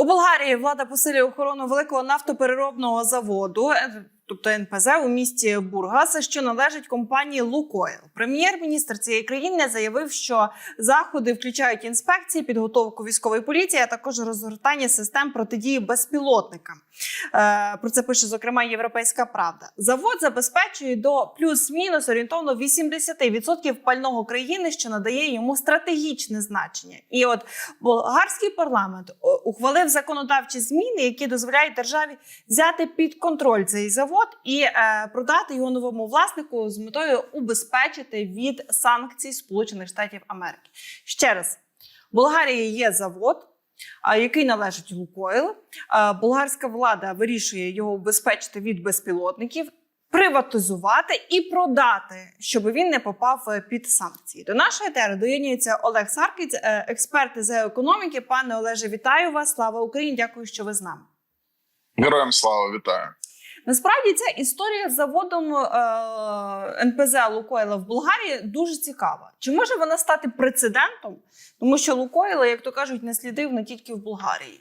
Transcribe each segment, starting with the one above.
У Болгарії влада посилює охорону великого нафтопереробного заводу, е, тобто НПЗ у місті Бургас, що належить компанії Лукойл. Прем'єр-міністр цієї країни заявив, що заходи включають інспекції, підготовку військової поліції, а також розгортання систем протидії безпілотникам. Е, Про це пише зокрема Європейська Правда. Завод забезпечує до плюс-мінус орієнтовно 80% пального країни, що надає йому стратегічне значення. І от болгарський парламент ухвалив законодавчі зміни, які дозволяють державі взяти під контроль цей завод і е, продати його новому власнику з метою убезпечити від санкцій Сполучених Штатів Америки. Ще раз, в Болгарії є завод. Який належить Лукойл, болгарська влада вирішує його убезпечити від безпілотників, приватизувати і продати, щоб він не попав е, під санкції. До нашої етери доєднується Олег Саркіць, е, експерт із економіки. Пане Олеже, вітаю вас! Слава Україні! Дякую, що ви з нами. Героям слава вітаю. Насправді ця історія з заводом е, НПЗ Лукойла в Болгарії дуже цікава. Чи може вона стати прецедентом? Тому що Лукойла, як то кажуть, наслідив не тільки в Болгарії.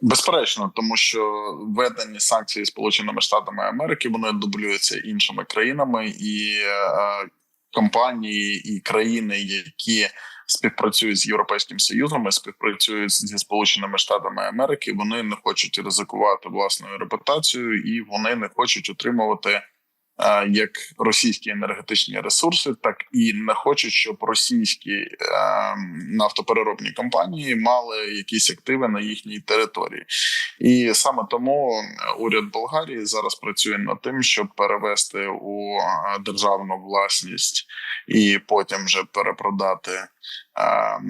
Безперечно, тому що введені санкції Сполученими Штатами Америки вони дублюються іншими країнами і е, компанії і країни, які співпрацюють з європейським союзом, і співпрацюють зі сполученими штатами Америки. Вони не хочуть ризикувати власною репутацією, і вони не хочуть отримувати. е, Як російські енергетичні ресурси, так і не хочуть, щоб російські е, нафтопереробні компанії мали якісь активи на їхній території, і саме тому уряд Болгарії зараз працює над тим, щоб перевести у е, державну власність і потім вже перепродати е,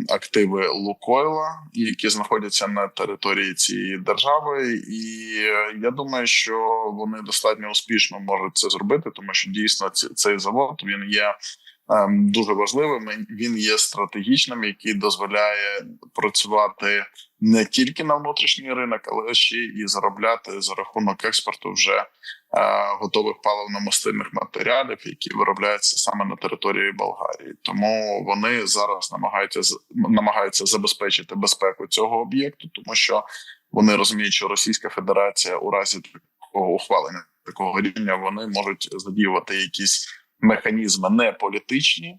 активи Лукойла, які знаходяться на території цієї держави. І е, я думаю, що вони достатньо успішно можуть це зробити, тому що дійсно цей завод він є. ем, Дуже важливим він є стратегічним, який дозволяє працювати не тільки на внутрішній ринок, але ще і заробляти за рахунок експорту вже е, готових паливно-мастильних матеріалів, які виробляються саме на території Болгарії. Тому вони зараз намагаються намагаються забезпечити безпеку цього об'єкту, тому що вони розуміють, що Російська Федерація у разі такого ухвалення такого рівня вони можуть задіювати якісь механізми не політичні.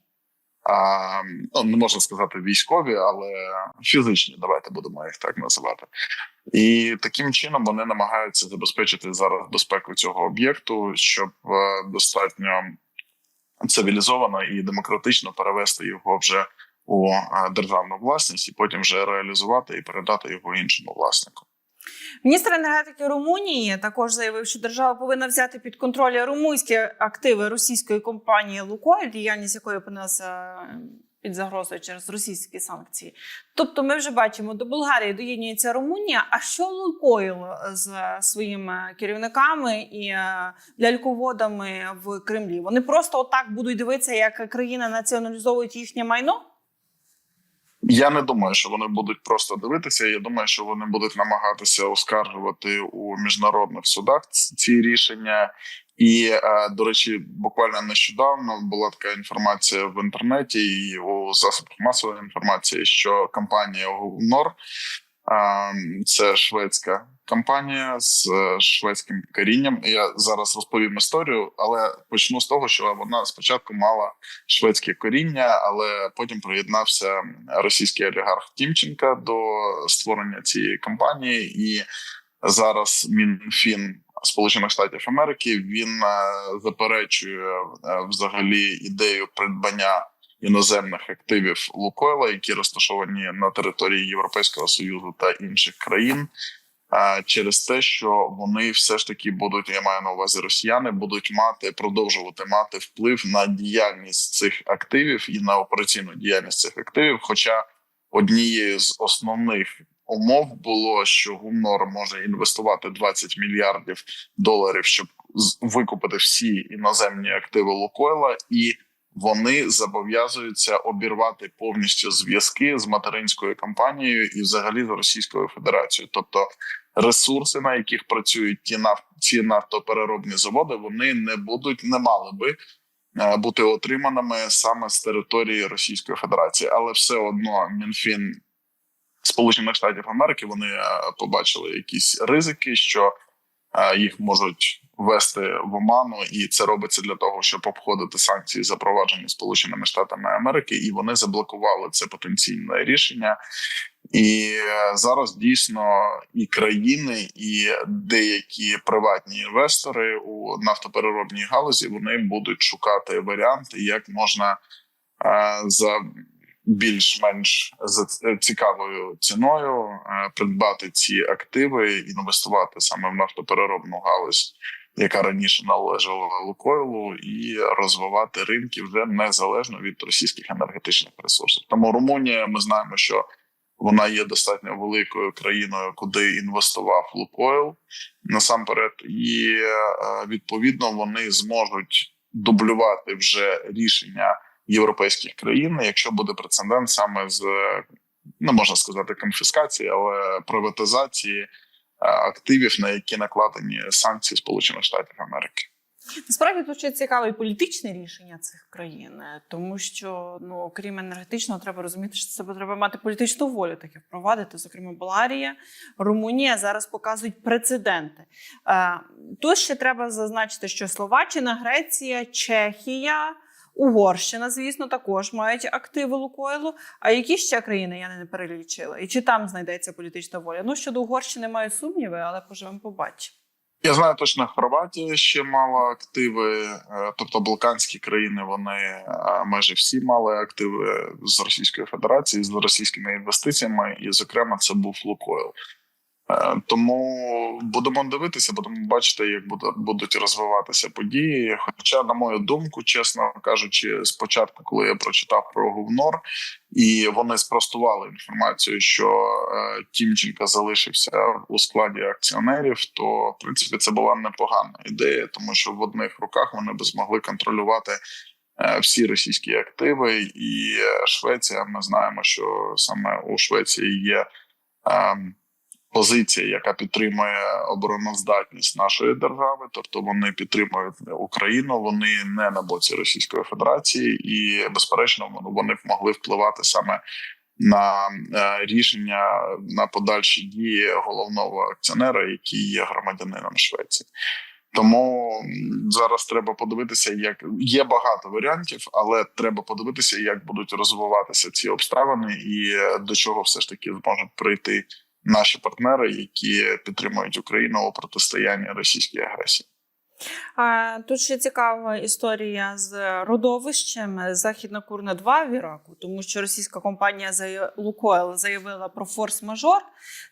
А, ну, не можна сказати військові, але фізичні, давайте будемо їх так називати. І таким чином вони намагаються забезпечити зараз безпеку цього об'єкту, щоб е, достатньо цивілізовано і демократично перевести його вже у е, державну власність, і потім вже реалізувати і передати його іншому власнику. Міністр енергетики Румунії також заявив, що держава повинна взяти під контроль румунські активи російської компанії Лукойль, діяльність якої опинилася під загрозою через російські санкції. Тобто, ми вже бачимо, до Болгарії доєднується Румунія. А що Лукойл з своїми керівниками і е, ляльководами в Кремлі? Вони просто отак будуть дивитися, як країна націоналізовують їхнє майно? Я не думаю, що вони будуть просто дивитися. Я думаю, що вони будуть намагатися оскаржувати у міжнародних судах ці рішення. І е, до речі, буквально нещодавно була така інформація в інтернеті і у засобах масової інформації, що компанія Гунор це шведська компанія з е, шведським корінням. Я зараз розповім історію, але почну з того, що вона спочатку мала шведське коріння, але потім приєднався російський олігарх Тімченка до створення цієї компанії, і зараз Мінфін Сполучених Штатів Америки він е, заперечує е, взагалі ідею придбання. Іноземних активів Лукойла, які розташовані на території Європейського союзу та інших країн, через те, що вони все ж таки будуть, я маю на увазі росіяни, будуть мати продовжувати мати вплив на діяльність цих активів і на операційну діяльність цих активів. Хоча однією з основних умов було, що Гумнор може інвестувати 20 мільярдів доларів, щоб викупити всі іноземні активи Лукойла і вони зобов'язуються обірвати повністю зв'язки з материнською компанією і, взагалі, з Російською Федерацією. Тобто, ресурси, на яких працюють ті наф... ці нафтопереробні заводи, вони не будуть, не мали би е, бути отриманими саме з території Російської Федерації, але все одно МінФін Сполучених Штатів Америки вони е, побачили якісь ризики, що е, їх можуть ввести в оману, і це робиться для того, щоб обходити санкції, запроваджені Сполученими Штатами Америки, і вони заблокували це потенційне рішення. І е, зараз дійсно і країни, і деякі приватні інвестори у нафтопереробній галузі вони будуть шукати варіанти, як можна е, за більш-менш за цікавою ціною е, придбати ці активи, інвестувати саме в нафтопереробну галузь, яка раніше належала Лукойлу, і розвивати ринки вже незалежно від російських енергетичних ресурсів. Тому Румунія, ми знаємо, що вона є достатньо великою країною, куди інвестував Лукойл насамперед, і е, відповідно вони зможуть дублювати вже рішення європейських країн, якщо буде прецедент саме з не можна сказати конфіскації, але приватизації е, активів, на які накладені санкції Сполучених Штатів Америки. Насправді тут ще цікаве і політичне рішення цих країн, е, тому що ну окрім енергетичного, треба розуміти, що це треба мати політичну волю таке впровадити. Зокрема, Болгарія, Румунія зараз показують прецеденти. Е, Тут ще треба зазначити, що Словаччина, Греція, Чехія. Угорщина, звісно, також мають активи Лукойлу. А які ще країни я не перелічила? І чи там знайдеться політична воля? Ну щодо Угорщини маю сумніви, але поживемо побачимо. Я знаю точно, Хорватія ще мала активи, е, тобто Балканські країни вони е, майже всі мали активи з Російської Федерації з російськими інвестиціями, і зокрема це був Лукойл. Е, Тому будемо дивитися, будемо бачити, як будуть розвиватися події. Хоча, на мою думку, чесно кажучи, спочатку, коли я прочитав про Гувнор, і вони спростували інформацію, що е, Тімченка залишився у складі акціонерів, то в принципі це була непогана ідея, тому що в одних руках вони би змогли контролювати е, всі російські активи, і Швеція. Ми знаємо, що саме у Швеції є. Позиція, яка підтримує обороноздатність нашої держави, тобто вони підтримують Україну, вони не на боці Російської Федерації, і безперечно, вони- вони б могли впливати саме на е, рішення на подальші дії головного акціонера, який є громадянином Швеції. Тому зараз треба подивитися, як є багато варіантів, але треба подивитися, як будуть розвиватися ці обставини, і е, до чого все ж таки зможуть прийти наші партнери, які підтримують Україну у протистоянні російській агресії. Тут ще цікава історія з родовищем Західна Курна 2 в Іраку, тому що російська компанія «Зая- Лукойл заявила про форс-мажор.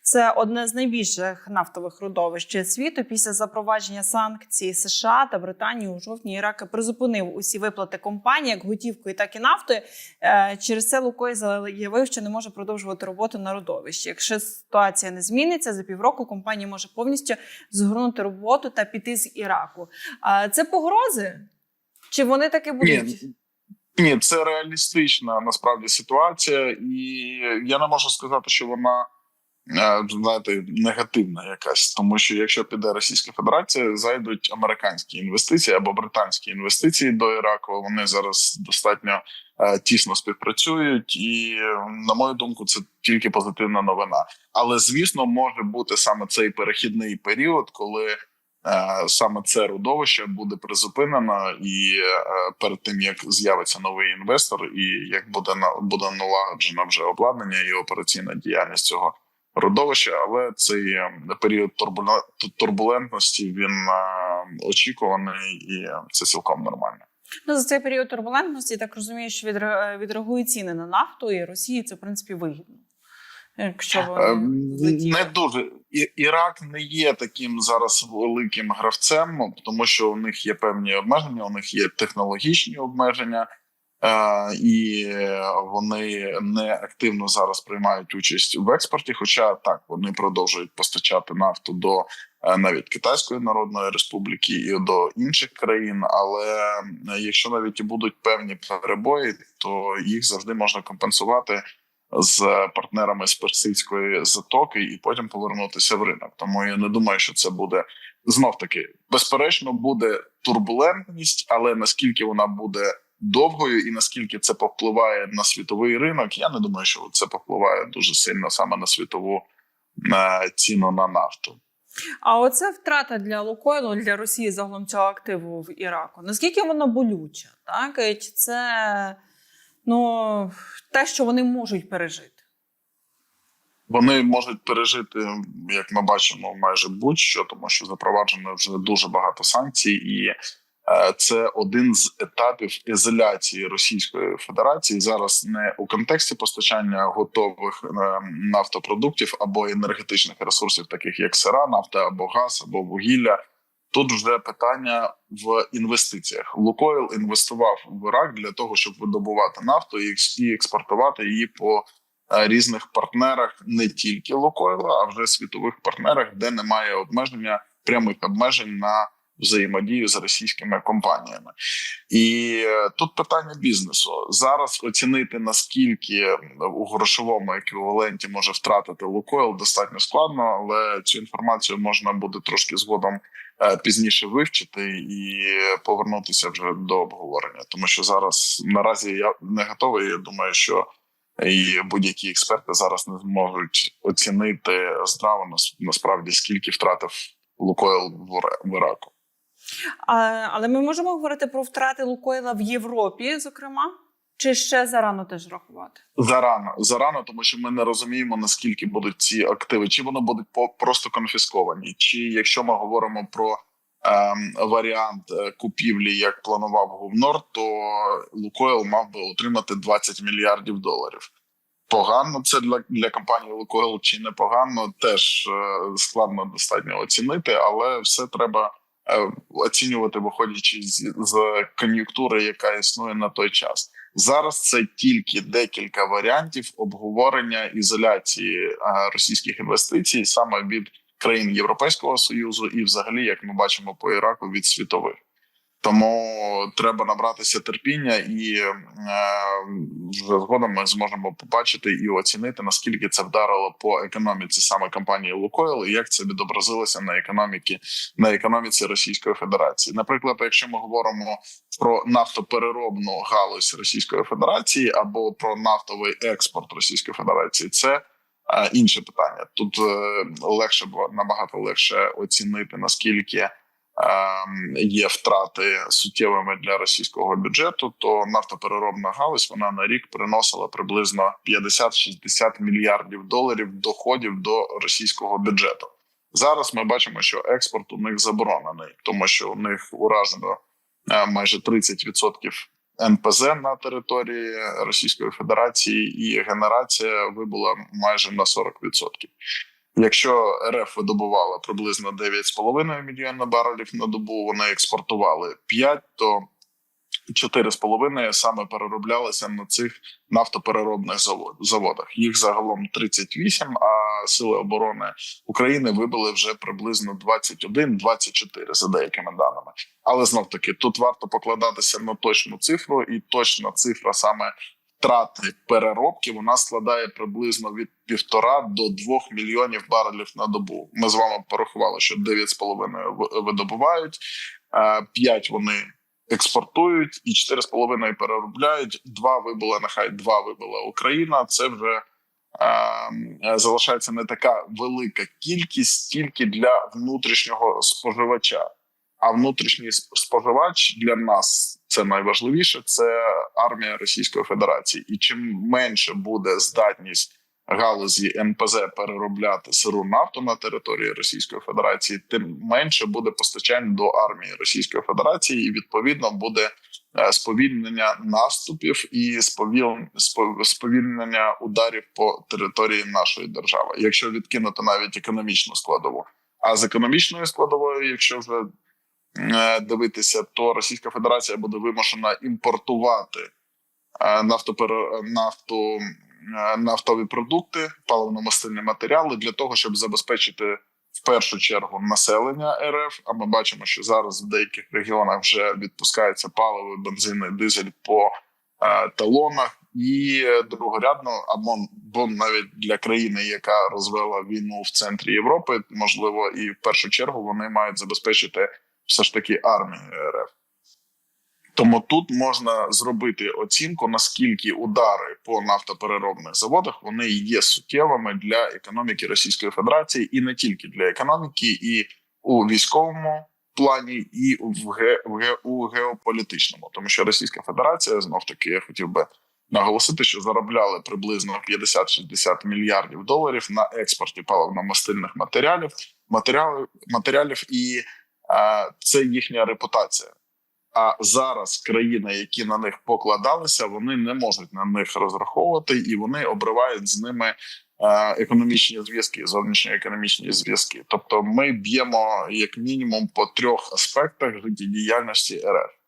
Це одне з найбільших нафтових родовищ світу. Після запровадження санкцій США та Британії у жовтні Ірак призупинив усі виплати компанії як готівкою, так і нафтою. Е, Через це Лукойл заявив, що не може продовжувати роботу на родовищі. Якщо ситуація не зміниться, за півроку компанія може повністю згорнути роботу та піти з Іраку. А це погрози? Чи вони таки будуть? Ні, ні, це реалістична насправді ситуація, і я не можу сказати, що вона е, знаєте негативна якась, тому що якщо піде Російська Федерація, зайдуть американські інвестиції або британські інвестиції до Іраку. Вони зараз достатньо е, тісно співпрацюють, і на мою думку, це тільки позитивна новина. Але звісно, може бути саме цей перехідний період, коли. Е, Саме це родовище буде призупинено, і е, перед тим як з'явиться новий інвестор, і як буде буде налагоджено вже обладнання і операційна діяльність цього родовища, але цей е, період турбулен- турбулентності він очікуваний, і це цілком нормально. Ну, за цей період турбулентності, так розумію, що відреагують ціни на нафту, і Росії це в принципі вигідно. Якщо Е, вони. Не дуже І- Ірак не є таким зараз великим гравцем, ну, тому що у них є певні обмеження, у них є технологічні обмеження, е, і вони не активно зараз приймають участь в експорті. Хоча так вони продовжують постачати нафту до е, навіть Китайської Народної Республіки і до інших країн. Але якщо навіть і будуть певні перебої, то їх завжди можна компенсувати з партнерами з персидської затоки і потім повернутися в ринок. Тому я не думаю, що це буде знов таки. Безперечно, буде турбулентність, але наскільки вона буде довгою, і наскільки це повпливає на світовий ринок, я не думаю, що це повпливає дуже сильно саме на світову е, ціну на нафту. А оце втрата для Лукойлу для Росії загалом цього активу в Іраку. Наскільки воно болюче? Так чи це ну те, що вони можуть пережити? Вони можуть пережити, як ми бачимо, майже будь-що, тому що запроваджено вже дуже багато санкцій, і е, це один з етапів ізоляції Російської Федерації зараз не у контексті постачання готових е, нафтопродуктів або енергетичних ресурсів, таких як сира, нафта або газ, або вугілля. Тут вже питання в інвестиціях. Лукойл інвестував в Ірак для того, щоб видобувати нафту і експортувати її по е, різних партнерах, не тільки Лукойла, а вже світових партнерах, де немає обмеження прямих обмежень на взаємодію з російськими компаніями. І е, тут питання бізнесу зараз оцінити наскільки у грошовому еквіваленті може втратити Лукойл, достатньо складно, але цю інформацію можна буде трошки згодом пізніше вивчити і повернутися вже до обговорення, тому що зараз наразі я не готовий. Я думаю, що і будь-які експерти зараз не зможуть оцінити здраво нас- насправді скільки втратив Лукойл в Іра- в Іраку. Але ми можемо говорити про втрати Лукойла в Європі, зокрема, чи ще зарано теж рахувати? Зарано зарано, тому що ми не розуміємо наскільки будуть ці активи, чи вони будуть просто конфісковані, чи якщо ми говоримо про ем, варіант е, купівлі, як планував Гувнор, то Лукойл мав би отримати 20 мільярдів доларів. Погано це для, для компанії Лукойл чи не погано, теж е, складно достатньо оцінити, але все треба е, оцінювати, виходячи з, з кон'юнктури, яка існує на той час. Зараз це тільки декілька варіантів обговорення ізоляції російських інвестицій саме від країн Європейського союзу, і, взагалі, як ми бачимо по Іраку, від світових. Тому треба набратися терпіння, і е, вже згодом ми зможемо побачити і оцінити наскільки це вдарило по економіці саме компанії Лукойл, і як це відобразилося на економіки на економіці Російської Федерації. Наприклад, якщо ми говоримо про нафтопереробну галузь Російської Федерації або про нафтовий експорт Російської Федерації, це е, інше питання. Тут е, легше набагато легше оцінити наскільки є втрати суттєвими для російського бюджету. То нафтопереробна галузь вона на рік приносила приблизно 50-60 мільярдів доларів доходів до російського бюджету. Зараз ми бачимо, що експорт у них заборонений, тому що у них уражено е, майже 30% НПЗ на території Російської Федерації, і генерація вибула майже на 40%. Якщо РФ видобувала приблизно 9,5 мільйона барелів на добу, вони експортували 5, то 4,5 саме перероблялися на цих нафтопереробних завод- заводах. Їх загалом 38, а сили оборони України вибили вже приблизно 21-24 за деякими даними. Але знов таки тут варто покладатися на точну цифру, і точна цифра саме втрати переробки вона складає приблизно від півтора до двох мільйонів барелів на добу. Ми з вами порахували, що 9,5 видобувають, 5 вони експортують і 4,5 переробляють. Два вибила, нехай два вибила Україна. Це вже е, залишається не така велика кількість тільки для внутрішнього споживача. А внутрішній споживач для нас це найважливіше. Це армія Російської Федерації. І чим менше буде здатність галузі НПЗ переробляти сиру нафту на території Російської Федерації, тим менше буде постачань до армії Російської Федерації, і відповідно буде е, сповільнення наступів і сповіл- спо- сповільнення ударів по території нашої держави, якщо відкинути навіть економічну складову. А з економічною складовою, якщо вже дивитися, то Російська Федерація буде вимушена імпортувати е, нафтопере... нафту, е, нафтові продукти, паливно-мастильні матеріали для того, щоб забезпечити в першу чергу населення РФ. А ми бачимо, що зараз в деяких регіонах вже відпускається паливо, бензин, і дизель по е, талонах. І е, другорядно, або бо навіть для країни, яка розвела війну в центрі Європи, можливо, і в першу чергу вони мають забезпечити все ж таки армію РФ. Тому тут можна зробити оцінку, наскільки удари по нафтопереробних заводах вони є суттєвими для економіки Російської Федерації, і не тільки для економіки, і у військовому плані, і в ге, в ге, у геополітичному, тому що Російська Федерація знов таки я хотів би наголосити, що заробляли приблизно 50-60 мільярдів доларів на експорті паливно-мастильних матеріалів, матеріалів матеріалів, і це їхня репутація. А зараз країни, які на них покладалися, вони не можуть на них розраховувати, і вони обривають з ними економічні зв'язки, зовнішньоекономічні зв'язки. Тобто, ми б'ємо як мінімум по трьох аспектах життєдіяльності РФ.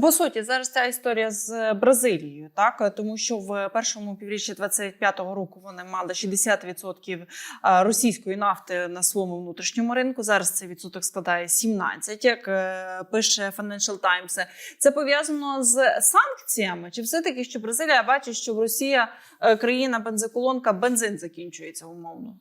По суті, зараз ця історія з Бразилією, так тому що в першому півріччі 25-го року вони мали 60% російської нафти на своєму внутрішньому ринку. Зараз цей відсоток складає 17%, як е, пише Financial Times. Це пов'язано з санкціями, чи все таки, що Бразилія бачить, що в Росія е, країна бензоколонка, бензин закінчується умовно.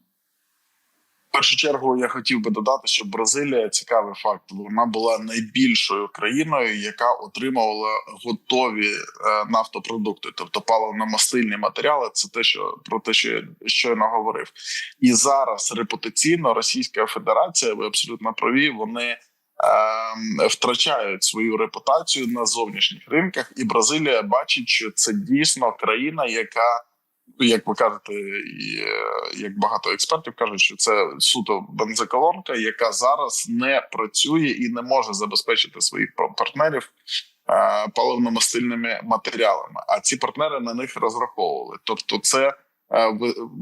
Першу чергу я хотів би додати, що Бразилія цікавий факт. Вона була найбільшою країною, яка отримувала готові е, нафтопродукти, тобто паливно-мастильні матеріали. Це те, що про те, що я щойно говорив, і зараз репутаційно Російська Федерація, ви абсолютно праві. Вони е, втрачають свою репутацію на зовнішніх ринках, і Бразилія бачить, що це дійсно країна, яка як ви кажете, і е, як багато експертів кажуть, що це суто бензоколонка, яка зараз не працює і не може забезпечити своїх партнерів е, паливно-мастильними матеріалами. А ці партнери на них розраховували. Тобто, це е,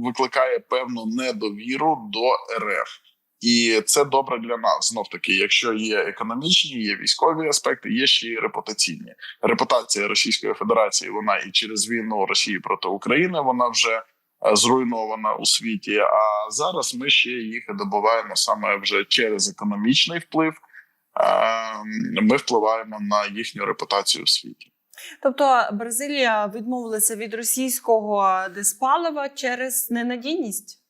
викликає певну недовіру до РФ. І це добре для нас знов таки. Якщо є економічні, є військові аспекти, є ще й репутаційні. Репутація Російської Федерації вона і через війну Росії проти України вона вже е, зруйнована у світі. А зараз ми ще їх добуваємо саме вже через економічний вплив. Е, Ми впливаємо на їхню репутацію в світі. Тобто Бразилія відмовилася від російського диспалива через ненадійність.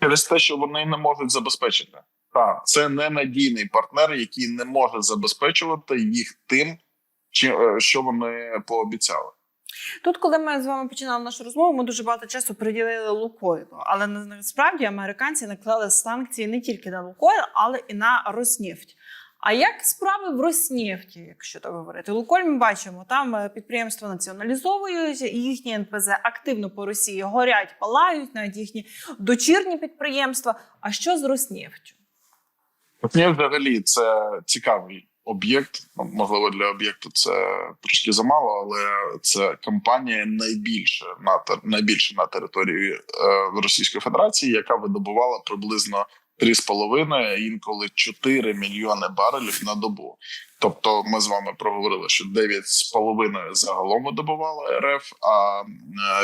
Через те, що вони не можуть забезпечити, Та це ненадійний партнер, який не може забезпечувати їх тим, е, що вони пообіцяли. Тут, коли ми з вами починали нашу розмову, ми дуже багато часу приділили Лукойлу. Але насправді американці наклали санкції не тільки на Лукойл, але і на Роснефть. А як справи в Роснефті, якщо так говорити? Лукойль ми бачимо, там е, підприємства націоналізовують, їхні НПЗ активно по Росії горять, палають, навіть їхні дочірні підприємства. А що з Роснефтю? Мені взагалі це цікавий об'єкт. Можливо, для об'єкту це трошки замало, але це компанія найбільша на найбільша на території е, Російської Федерації, яка видобувала приблизно 3,5, інколи 4 мільйони барелів на добу. Тобто, ми з вами проговорили, що 9,5 загалом видобувала РФ, а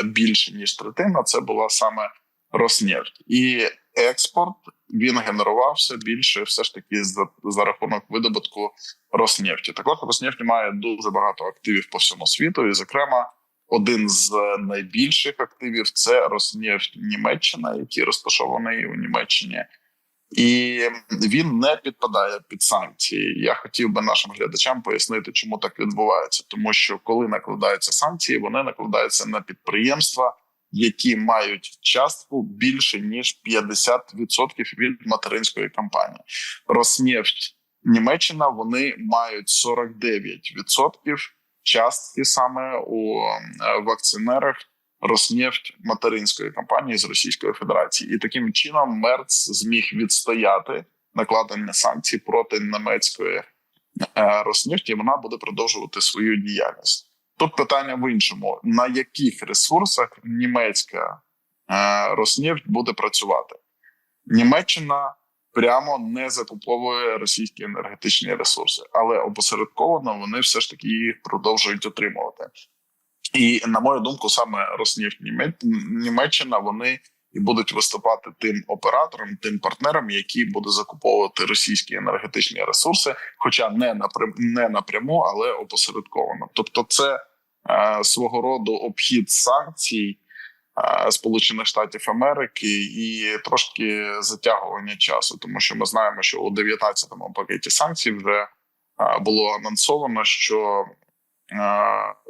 більше ніж третина це була саме Роснефть. і експорт він генерувався більше, все ж таки за, за рахунок видобутку Роснефті. Також Роснефть має дуже багато активів по всьому світу, і зокрема. Один з найбільших активів це Роснефть Німеччина, який розташований у Німеччині, і він не підпадає під санкції. Я хотів би нашим глядачам пояснити, чому так відбувається, тому що коли накладаються санкції, вони накладаються на підприємства, які мають частку більше ніж 50% від материнської компанії. Роснефть Німеччина вони мають 49% частки саме у в акціонерах Роснефть материнської компанії з Російської Федерації, і таким чином Мерц зміг відстояти накладення санкцій проти німецької е, Роснефті. і Вона буде продовжувати свою діяльність. Тут питання в іншому: на яких ресурсах німецька е, Роснефть буде працювати? Німеччина прямо не закуповує російські енергетичні ресурси, але опосередковано вони все ж таки їх продовжують отримувати. І на мою думку, саме Роснефть Німеччина вони і будуть виступати тим оператором, тим партнером, який буде закуповувати російські енергетичні ресурси, хоча не напрям, не напряму, але опосередковано. Тобто, це е, свого роду обхід санкцій е, Сполучених Штатів Америки і трошки затягування часу, тому що ми знаємо, що у 19-му пакеті санкцій вже було анонсовано, що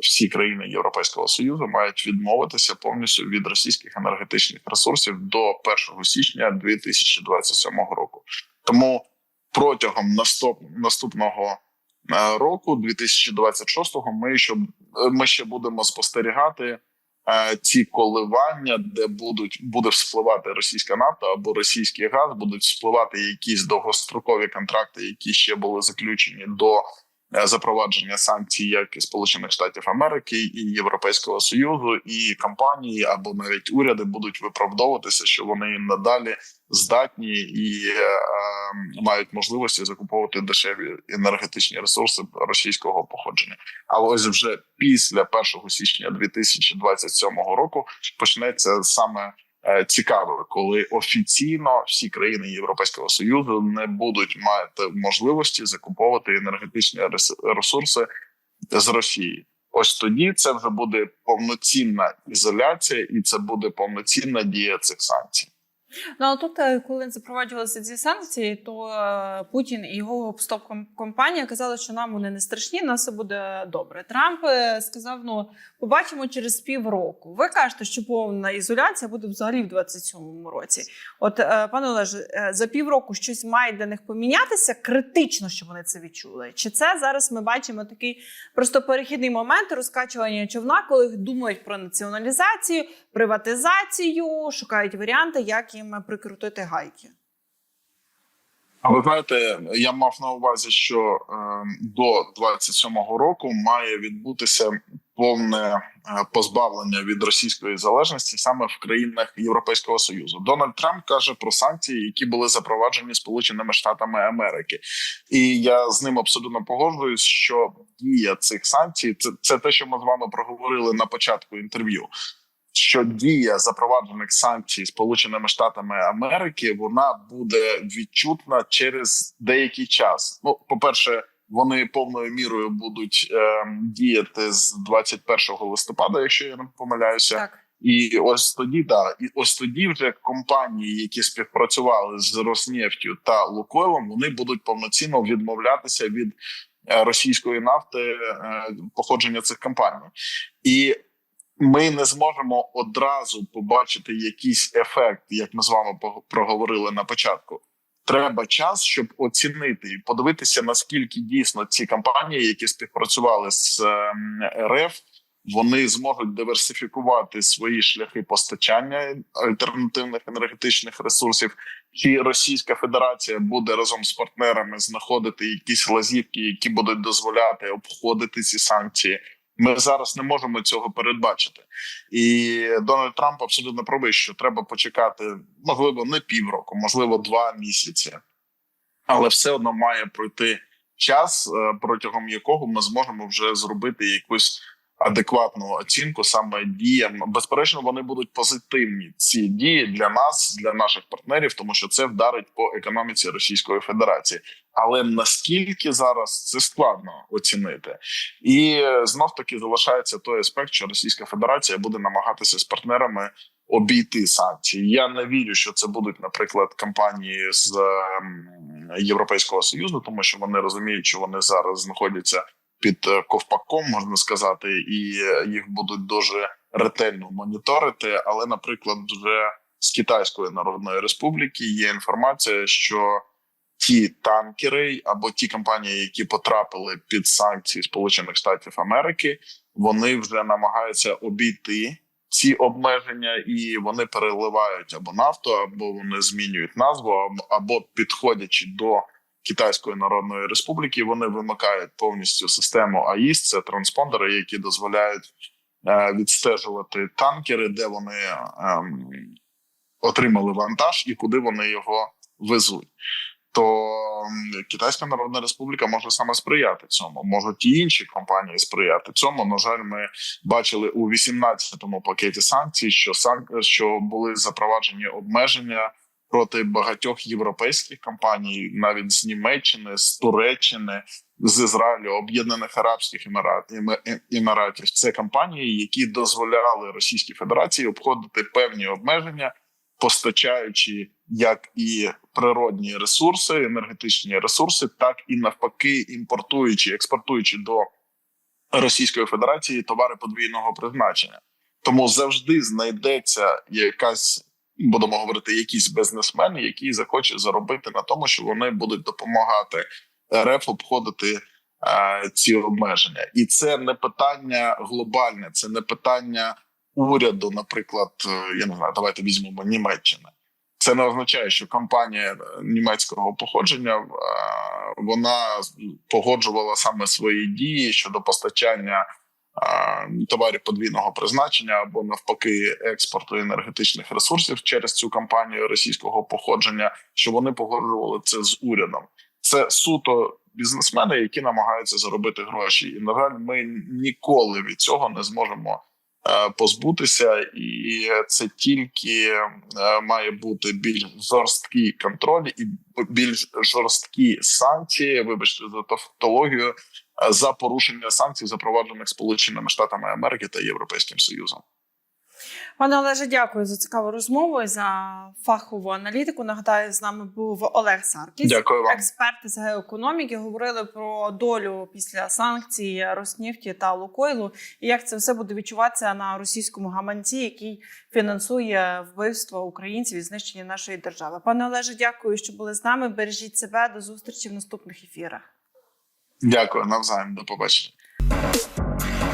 всі країни Європейського союзу мають відмовитися повністю від російських енергетичних ресурсів до 1 січня 2027 року. Тому протягом наступ, наступного е, року, 2026-го, ми ще ми ще будемо спостерігати е, ці коливання, де будуть буде вспливати російська нафта або російський газ, будуть вспливати якісь довгострокові контракти, які ще були заключені до запровадження санкцій, як і Сполучених Штатів Америки і Європейського Союзу, і компанії або навіть уряди будуть виправдовуватися, що вони надалі здатні і е, е, мають можливості закуповувати дешеві енергетичні ресурси російського походження. Але ось вже після 1 січня 2027 року почнеться саме е, цікаве, коли офіційно всі країни Європейського союзу не будуть мати можливості закуповувати енергетичні рес- ресурси з Росії. Ось тоді це вже буде повноцінна ізоляція, і це буде повноцінна дія цих санкцій. Ну але тут, е, коли запроваджувалися ці санкції, то е, Путін і його стоп-компанія казали, що нам вони не страшні, нас все буде добре. Трамп е, сказав: ну побачимо через півроку. Ви кажете, що повна ізоляція буде взагалі в 27-му році. От, е, пане Олеже, е, за півроку щось має для них помінятися критично, щоб вони це відчули. Чи це зараз ми бачимо такий просто перехідний момент розкачування човна, коли думають про націоналізацію, приватизацію, шукають варіанти, як їм прикрутити гайки. А ви знаєте, я мав на увазі, що е, до 27-го року має відбутися повне е, позбавлення від російської залежності саме в країнах Європейського союзу. Дональд Трамп каже про санкції, які були запроваджені Сполученими Штатами Америки, і я з ним абсолютно погоджуюсь, що дія цих санкцій це, це те, що ми з вами проговорили на початку інтерв'ю що дія запроваджених санкцій Сполученими Штатами Америки вона буде відчутна через деякий час. Ну, по перше, вони повною мірою будуть е, діяти з 21 листопада, якщо я не помиляюся. Так. І ось тоді, да, і ось тоді вже компанії, які співпрацювали з Роснефтю та Лукойлом, вони будуть повноцінно відмовлятися від е, російської нафти е, походження цих компаній, і ми не зможемо одразу побачити якийсь ефект, як ми з вами проговорили на початку. Треба час, щоб оцінити і подивитися, наскільки дійсно ці компанії, які співпрацювали з ем, РФ, вони зможуть диверсифікувати свої шляхи постачання альтернативних енергетичних ресурсів. Чи Російська Федерація буде разом з партнерами знаходити якісь лазівки, які будуть дозволяти обходити ці санкції? Ми зараз не можемо цього передбачити, і Дональд Трамп абсолютно правий, що треба почекати, можливо, не півроку, можливо, два місяці, але все одно має пройти час, е, протягом якого ми зможемо вже зробити якусь адекватну оцінку саме діям. Безперечно, вони будуть позитивні ці дії для нас, для наших партнерів, тому що це вдарить по економіці Російської Федерації. Але наскільки зараз це складно оцінити, і знов таки залишається той аспект, що Російська Федерація буде намагатися з партнерами обійти санкції. Я не вірю, що це будуть, наприклад, компанії з ем, Європейського союзу, тому що вони розуміють, що вони зараз знаходяться під е, ковпаком, можна сказати, і е, їх будуть дуже ретельно моніторити. Але, наприклад, вже з Китайської Народної Республіки є інформація, що ті танкери або ті компанії, які потрапили під санкції Сполучених Штатів Америки, вони вже намагаються обійти ці обмеження, і вони переливають або нафту, або вони змінюють назву, або- або підходячи до Китайської Народної Республіки, вони вимикають повністю систему АІС, це транспондери, які дозволяють е, відстежувати танкери, де вони ем, отримали вантаж і куди вони його везуть. То Китайська Народна Республіка може саме сприяти цьому. Можуть і інші компанії сприяти цьому. На жаль, ми бачили у 18-му пакеті санкцій, що сан... що були запроваджені обмеження проти багатьох європейських компаній, навіть з Німеччини, з Туреччини, з Ізраїлю, Об'єднаних Арабських Емірат... Ем- Еміратів. Це компанії, які дозволяли Російській Федерації обходити певні обмеження, постачаючи як і природні ресурси, енергетичні ресурси, так і навпаки, імпортуючи, експортуючи до Російської Федерації товари подвійного призначення. Тому завжди знайдеться якась, будемо говорити, якісь бізнесмени, які захочуть заробити на тому, що вони будуть допомагати РФ обходити е, ці обмеження, і це не питання глобальне, це не питання уряду, наприклад, е, я не знаю, давайте візьмемо Німеччини. Це не означає, що компанія німецького походження е, вона погоджувала саме свої дії щодо постачання товарів подвійного призначення або навпаки експорту енергетичних ресурсів через цю компанію російського походження, що вони погоджували це з урядом. Це суто бізнесмени, які намагаються заробити гроші, і на жаль, ми ніколи від цього не зможемо е, позбутися, і це тільки е, має бути більш жорсткий контроль і більш жорсткі санкції. Вибачте за тавтологію, за порушення санкцій, запроваджених Сполученими Штатами Америки та Європейським Союзом. Пане Олеже, дякую за цікаву розмову і за фахову аналітику. Нагадаю, з нами був Олег Саркіс, Дякую вам. експерт з геоекономіки. Говорили про долю після санкцій Роснефті та Лукойлу, і як це все буде відчуватися на російському гаманці, який фінансує вбивство українців і знищення нашої держави. Пане Олеже, дякую, що були з нами. Бережіть себе до зустрічі в наступних ефірах. Дякую навзаєм. До побачення.